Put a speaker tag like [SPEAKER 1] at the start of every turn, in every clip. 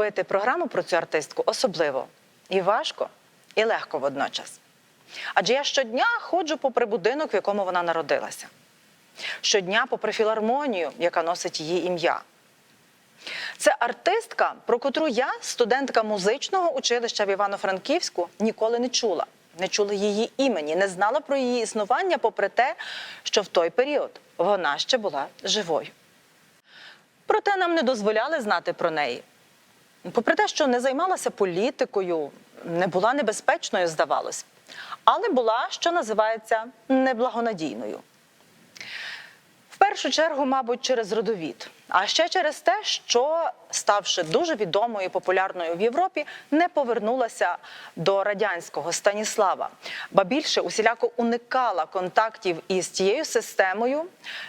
[SPEAKER 1] робити програму про цю артистку особливо і важко, і легко водночас. Адже я щодня ходжу попри будинок, в якому вона народилася. Щодня попри філармонію, яка носить її ім'я. Це артистка, про котру я, студентка музичного училища в Івано-Франківську, ніколи не чула. Не чула її імені, не знала про її існування, попри те, що в той період вона ще була живою. Проте нам не дозволяли знати про неї. Попри те, що не займалася політикою, не була небезпечною, здавалось, але була, що називається, неблагонадійною. В першу чергу, мабуть, через родовід, а ще через те, що, ставши дуже відомою і популярною в Європі, не повернулася до радянського Станіслава, ба більше усіляко уникала контактів із тією системою,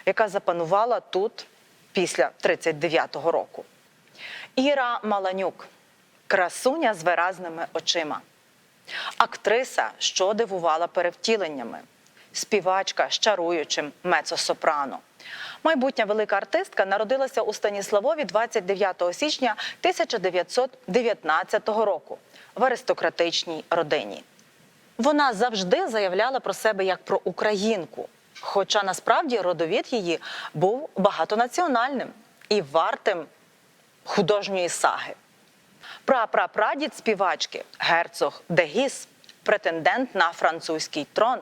[SPEAKER 1] яка запанувала тут після 39-го року. Іра Маланюк, красуня з виразними очима, актриса, що дивувала перевтіленнями, співачка з чаруючим мецо-сопрано. Майбутня велика артистка народилася у Станіславові 29 січня 1919 року в аристократичній родині. Вона завжди заявляла про себе як про українку, хоча насправді родовід її був багатонаціональним і вартим художньої саги. Прапрапрадід співачки герцог Дегіс, претендент на французький трон,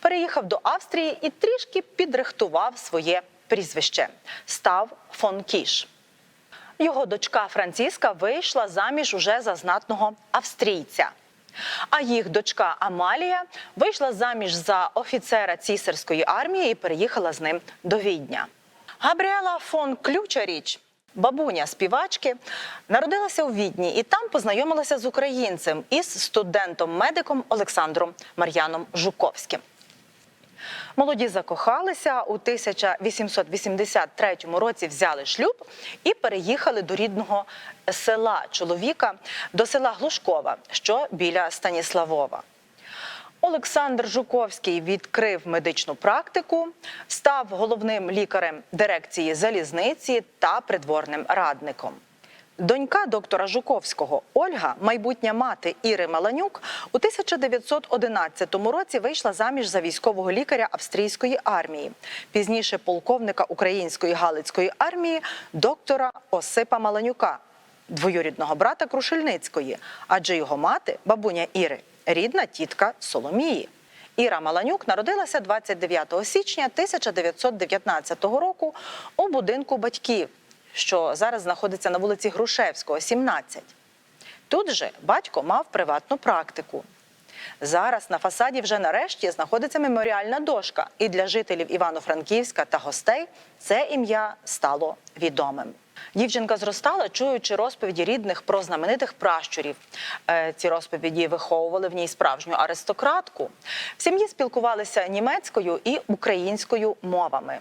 [SPEAKER 1] переїхав до Австрії і трішки підрихтував своє прізвище. Став фон Кіш. Його дочка Франціска вийшла заміж уже за знатного австрійця. А їх дочка Амалія вийшла заміж за офіцера цісарської армії і переїхала з ним до Відня. Габріела фон Ключаріч, бабуня співачки, народилася у Відні і там познайомилася з українцем із студентом-медиком Олександром Мар'яном Жуковським. Молоді закохалися у 1883 році. Взяли шлюб і переїхали до рідного села чоловіка, до села Глушкова, що біля Станіславова. Олександр Жуковський відкрив медичну практику, став головним лікарем дирекції залізниці та придворним радником. Донька доктора Жуковського Ольга, майбутня мати Іри Маланюк, у 1911 році вийшла заміж за військового лікаря австрійської армії, пізніше полковника української галицької армії доктора Осипа Маланюка, двоюрідного брата Крушельницької, адже його мати, бабуня Іри, рідна тітка Соломії. Іра Маланюк народилася 29 січня 1919 року у будинку батьків, що зараз знаходиться на вулиці Грушевського, 17. Тут же батько мав приватну практику. Зараз на фасаді вже нарешті знаходиться меморіальна дошка, і для жителів Івано-Франківська та гостей це ім'я стало відомим. Дівчинка зростала, чуючи розповіді рідних про знаменитих пращурів. Е, Ці розповіді виховували в ній справжню аристократку. В сім'ї спілкувалися німецькою і українською мовами.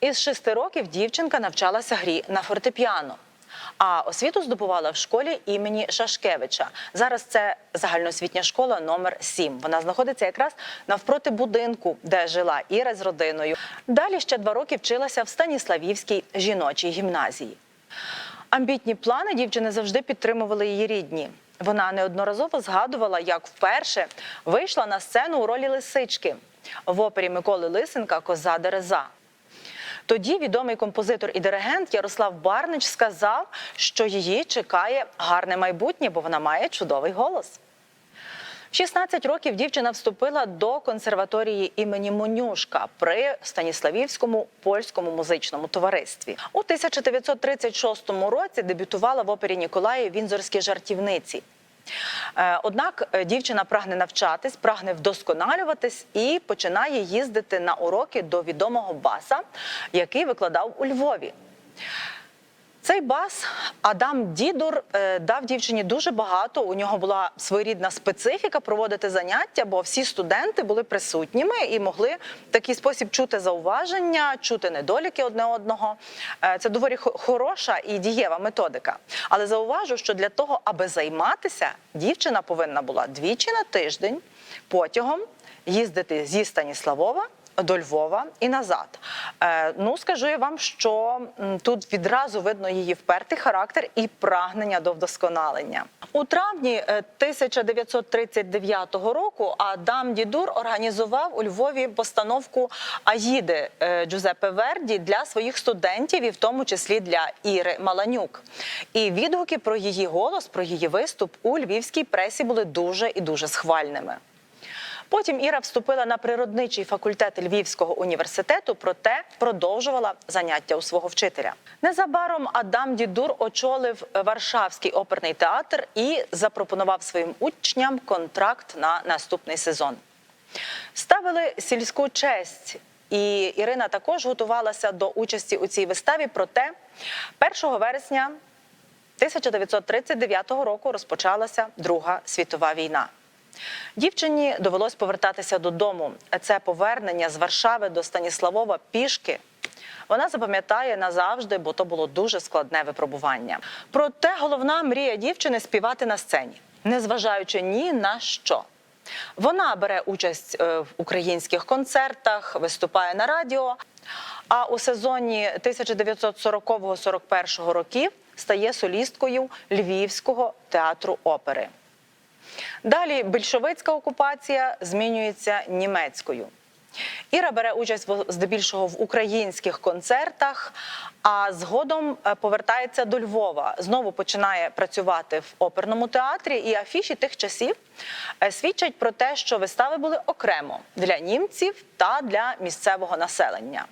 [SPEAKER 1] Із шести років дівчинка навчалася грі на фортепіано. А освіту здобувала в школі імені Шашкевича. Зараз це загальноосвітня школа номер 7. Вона знаходиться якраз навпроти будинку, де жила Іра з родиною. Далі ще два роки вчилася в Станіславівській жіночій гімназії. Амбітні плани дівчини завжди підтримували її рідні. Вона неодноразово згадувала, як вперше вийшла на сцену у ролі лисички в опері Миколи Лисенка Коза Дереза. Тоді відомий композитор і диригент Ярослав Барнич сказав, що її чекає гарне майбутнє, бо вона має чудовий голос. В 16 років дівчина вступила до консерваторії імені Монюшка при Станіславівському польському музичному товаристві. У 1936 році дебютувала в опері Ніколаї Вінзорські жартівниці. Е, Однак е, дівчина прагне навчатись, прагне вдосконалюватись і починає їздити на уроки до відомого баса, який викладав у Львові. Цей бас Адам Дідур е, дав дівчині дуже багато. У нього була своєрідна специфіка проводити заняття, бо всі студенти були присутніми і могли в такий спосіб чути зауваження, чути недоліки одне одного. Е, Це доволі хороша і дієва методика. Але зауважу, що для того, аби займатися, дівчина повинна була двічі на тиждень потягом їздити зі Станіславова до Львова і назад. Е, ну, скажу я вам, що тут відразу видно її впертий характер і прагнення до вдосконалення. У травні е, 1939 року Адам Дідур організував у Львові постановку Аїди е, Джузеппе Верді для своїх студентів, і в тому числі для Іри Маланюк. І відгуки про її голос, про її виступ у львівській пресі були дуже і дуже схвальними. Потім Іра вступила на природничий факультет Львівського університету, проте продовжувала заняття у свого вчителя. Незабаром Адам Дідур очолив Варшавський оперний театр і запропонував своїм учням контракт на наступний сезон. Ставили сільську честь, і Ірина також готувалася до участі у цій виставі. Проте 1 вересня 1939 року розпочалася Друга світова війна. Дівчині довелось повертатися додому. Це повернення з Варшави до Станіславова пішки. Вона запам'ятає назавжди, бо то було дуже складне випробування. Проте головна мрія дівчини співати на сцені, незважаючи ні на що. Вона бере участь е, в українських концертах, виступає на радіо. А у сезоні 1940-41 років стає солісткою Львівського театру опери. Далі більшовицька окупація змінюється німецькою. Іра бере участь здебільшого в українських концертах, а згодом е, повертається до Львова. Знову починає працювати в оперному театрі, і афіші тих часів е, свідчать про те, що вистави були окремо для німців та для місцевого населення.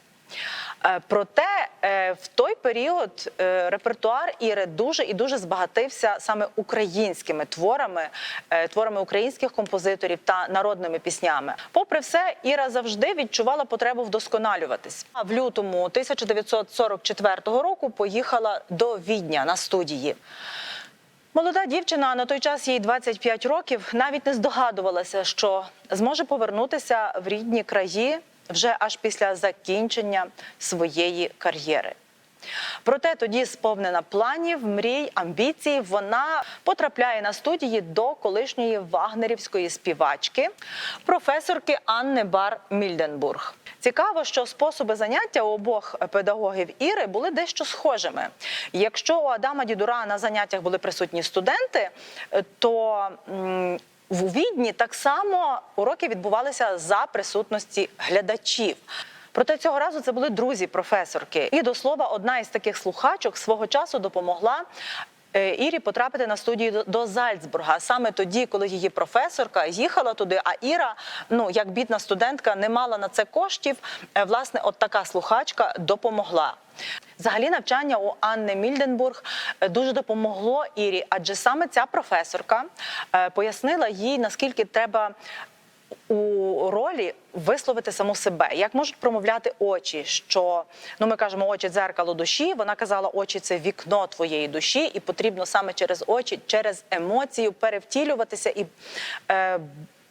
[SPEAKER 1] Е, Проте е, в той період е, репертуар Іри дуже і дуже збагатився саме українськими творами, творами українських композиторів та народними піснями. Попри все, Іра завжди відчувала потребу вдосконалюватись. В лютому 1944 року поїхала до Відня на студії. Молода дівчина на той час їй 25 років навіть не здогадувалася, що зможе повернутися в рідні краї вже аж після закінчення своєї кар'єри. Проте тоді, сповнена планів, мрій, амбіцій, вона потрапляє на студії до колишньої вагнерівської співачки, професорки Анни Бар Мільденбург. Цікаво, що способи заняття у обох педагогів Іри були дещо схожими. Якщо у Адама Дідура на заняттях були присутні студенти, то в Відні так само уроки відбувалися за присутності глядачів. Проте цього разу це були друзі професорки. І до слова, одна із таких слухачок свого часу допомогла. е, Ірі потрапити на студію до- Зальцбурга саме тоді, коли її професорка їхала туди. А Іра, ну як бідна студентка, не мала на це коштів. е, Власне, от така слухачка допомогла. Взагалі, навчання у Анни Мільденбург е, дуже допомогло Ірі, адже саме ця професорка е, пояснила їй, наскільки треба у ролі висловити саму себе, як можуть промовляти очі. Що ну ми кажемо, очі дзеркало душі. Вона казала, очі це вікно твоєї душі, і потрібно саме через очі, через емоцію перевтілюватися і. Е,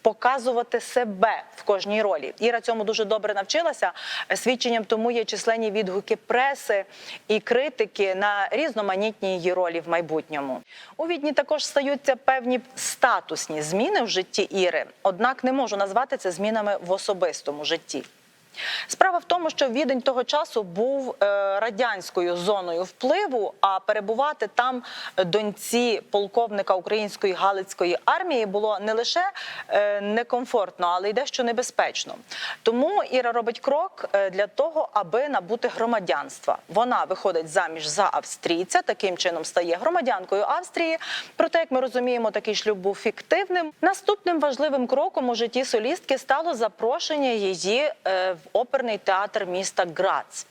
[SPEAKER 1] Показувати себе в кожній ролі. Іра цьому дуже добре навчилася. Свідченням тому є численні відгуки преси і критики на різноманітні її ролі в майбутньому. У відні також стаються певні статусні зміни в житті Іри, однак не можу назвати це змінами в особистому житті. Справа в тому, що Відень того часу був е, радянською зоною впливу, а перебувати там доньці полковника української галицької армії було не лише е, некомфортно, але й дещо небезпечно. Тому Іра робить крок е, для того, аби набути громадянства. Вона виходить заміж за австрійця, таким чином стає громадянкою Австрії. Проте, як ми розуміємо, такий шлюб був фіктивним. Наступним важливим кроком у житті солістки стало запрошення її в оперний театр міста Грац.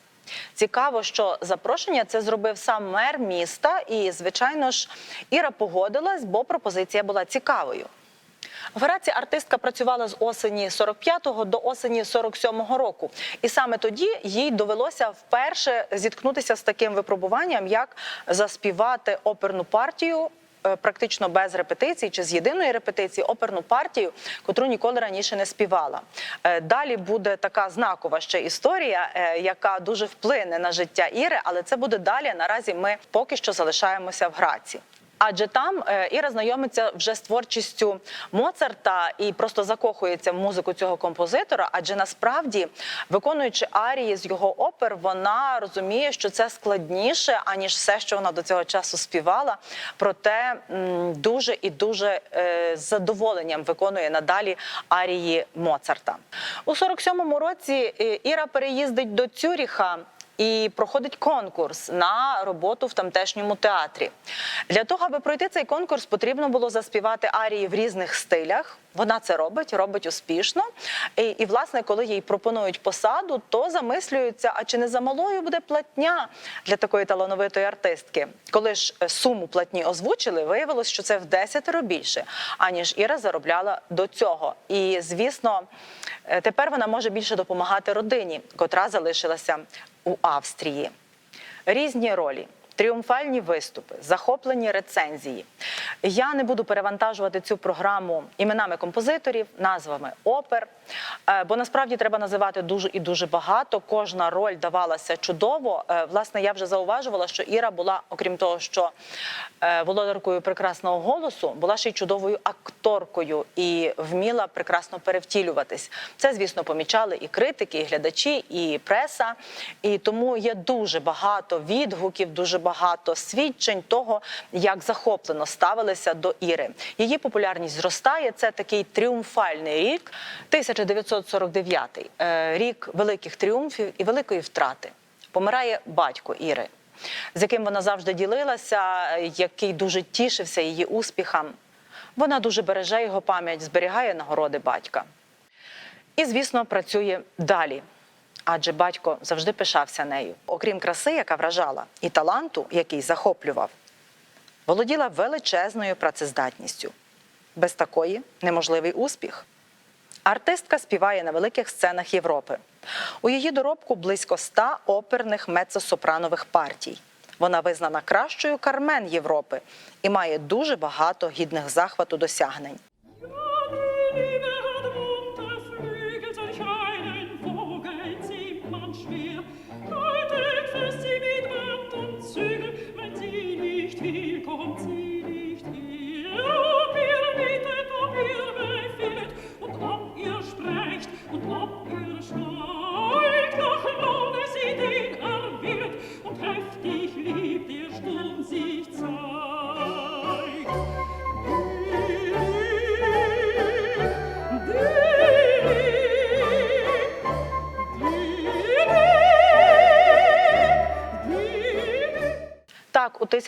[SPEAKER 1] Цікаво, що запрошення це зробив сам мер міста, і звичайно ж Іра погодилась, бо пропозиція була цікавою. В Граці артистка працювала з осені 45-го до осені 47-го року, і саме тоді їй довелося вперше зіткнутися з таким випробуванням, як заспівати оперну партію. Е, Практично без репетицій чи з єдиної репетиції оперну партію, котру ніколи раніше не співала. Е, Далі буде така знакова ще історія, е, яка дуже вплине на життя Іри, але це буде далі. Наразі ми поки що залишаємося в Граці. Адже там е, Іра знайомиться вже з творчістю Моцарта і просто закохується в музику цього композитора. Адже насправді, виконуючи арії з його опер, вона розуміє, що це складніше аніж все, що вона до цього часу співала. Проте дуже і дуже е, з задоволенням виконує надалі арії Моцарта. У 47-му році е, Іра переїздить до Цюріха і проходить конкурс на роботу в тамтешньому театрі. Для того, аби пройти цей конкурс, потрібно було заспівати арії в різних стилях. Вона це робить, робить успішно. І, і власне, коли їй пропонують посаду, то замислюються, а чи не замалою буде платня для такої талановитої артистки. Коли ж е, суму платні озвучили, виявилось, що це в десятеро більше, аніж Іра заробляла до цього. І звісно, е, тепер вона може більше допомагати родині, котра залишилася у Австрії. Різні ролі. Тріумфальні виступи, захоплені рецензії. Я не буду перевантажувати цю програму іменами композиторів, назвами опер, е, бо насправді треба називати дуже і дуже багато. Кожна роль давалася чудово. Е, Власне, я вже зауважувала, що Іра була, окрім того, що е, володаркою прекрасного голосу, була ще й чудовою акторкою і вміла прекрасно перевтілюватись. Це, звісно, помічали і критики, і глядачі, і преса. І тому є дуже багато відгуків, дуже багато свідчень того, як захоплено ставилися до Іри. Її популярність зростає. Це такий тріумфальний рік, 1949, е, рік великих тріумфів і великої втрати. Помирає батько Іри, з яким вона завжди ділилася, який дуже тішився її успіхам. Вона дуже береже його пам'ять, зберігає нагороди батька. І, звісно, працює далі. Адже батько завжди пишався нею. Окрім краси, яка вражала, і таланту, який захоплював, володіла величезною працездатністю. Без такої неможливий успіх. Артистка співає на великих сценах Європи. У її доробку близько ста оперних меццо-сопранових партій. Вона визнана кращою кармен Європи і має дуже багато гідних захвату досягнень.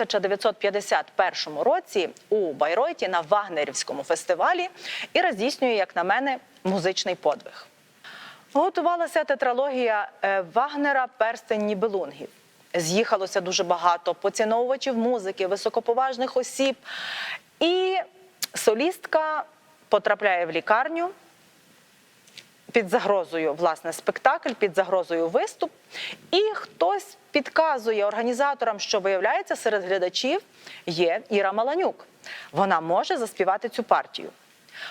[SPEAKER 1] 1951 році у Байройті на Вагнерівському фестивалі Іра здійснює, як на мене, музичний подвиг. Готувалася тетралогія е, Вагнера Перстень Нібелунгів. З'їхалося дуже багато поціновувачів музики, високоповажних осіб. І солістка потрапляє в лікарню під загрозою власне спектакль, під загрозою виступ, і хтось підказує організаторам, що виявляється серед глядачів є Іра Маланюк. Вона може заспівати цю партію.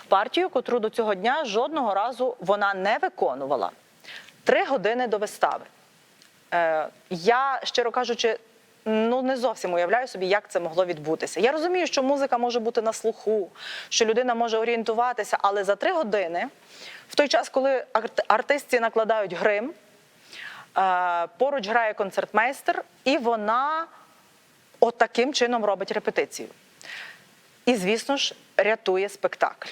[SPEAKER 1] Партію, котру до цього дня жодного разу вона не виконувала. Три години до вистави. Е, я, щиро кажучи, ну не зовсім уявляю собі, як це могло відбутися. Я розумію, що музика може бути на слуху, що людина може орієнтуватися, але за три години, в той час, коли арт- артистці накладають грим, поруч грає концертмейстер, і вона отаким чином робить репетицію. І, звісно ж, рятує спектакль.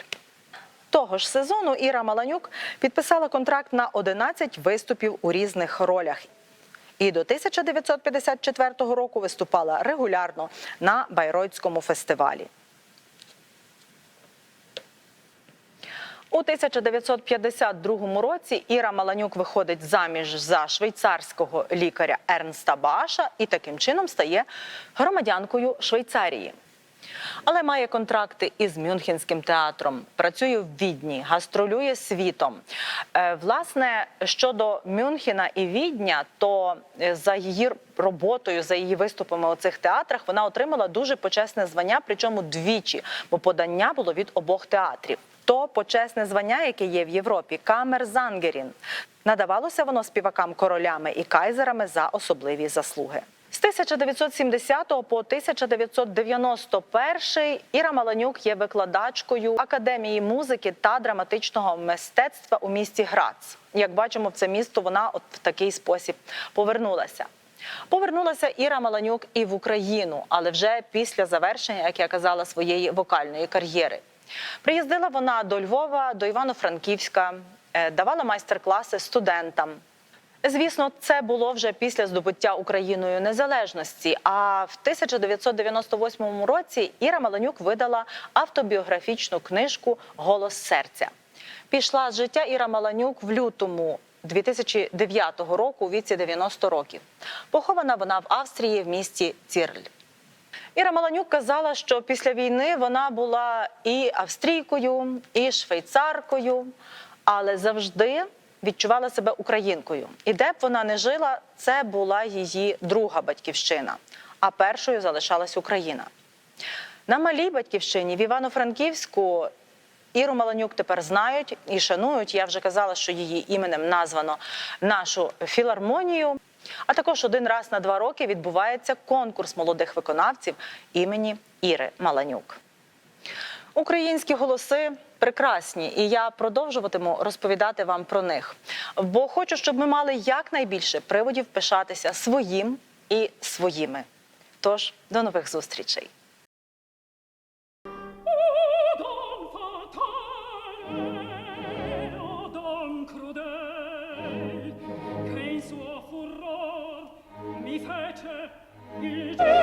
[SPEAKER 1] Того ж сезону Іра Маланюк підписала контракт на 11 виступів у різних ролях. І до 1954 року виступала регулярно на Байройтському фестивалі. У 1952 році Іра Маланюк виходить заміж за швейцарського лікаря Ернста Баша і таким чином стає громадянкою Швейцарії. Але має контракти із Мюнхенським театром, працює в Відні, гастролює світом. Е, Власне, щодо Мюнхена і Відня, то е, за її роботою, за її виступами у цих театрах, вона отримала дуже почесне звання, причому двічі, бо подання було від обох театрів. То почесне звання, яке є в Європі, Камерзангерін. Надавалося воно співакам королями і кайзерами за особливі заслуги. З 1970 по 1991 Іра Маланюк є викладачкою Академії музики та драматичного мистецтва у місті Грац. Як бачимо, в це місто вона от в такий спосіб повернулася. Повернулася Іра Маланюк і в Україну, але вже після завершення, як я казала, своєї вокальної кар'єри. Приїздила вона до Львова, до Івано-Франківська, е, давала майстер-класи студентам. Звісно, це було вже після здобуття Україною незалежності. А в 1998 році Іра Маланюк видала автобіографічну книжку Голос серця. Пішла з життя Іра Маланюк в лютому 2009 року у віці 90 років. Похована вона в Австрії в місті Цірль. Іра Маланюк казала, що після війни вона була і австрійкою, і швейцаркою, але завжди відчувала себе українкою. І де б вона не жила, це була її друга батьківщина, а першою залишалась Україна. На малій батьківщині в Івано-Франківську Іру Маланюк тепер знають і шанують. Я вже казала, що її іменем названо нашу філармонію. А також один раз на два роки відбувається конкурс молодих виконавців імені Іри Маланюк. Українські голоси прекрасні, і я продовжуватиму розповідати вам про них. Бо хочу, щоб ми мали якнайбільше приводів пишатися своїм і своїми. Тож до нових зустрічей.
[SPEAKER 2] O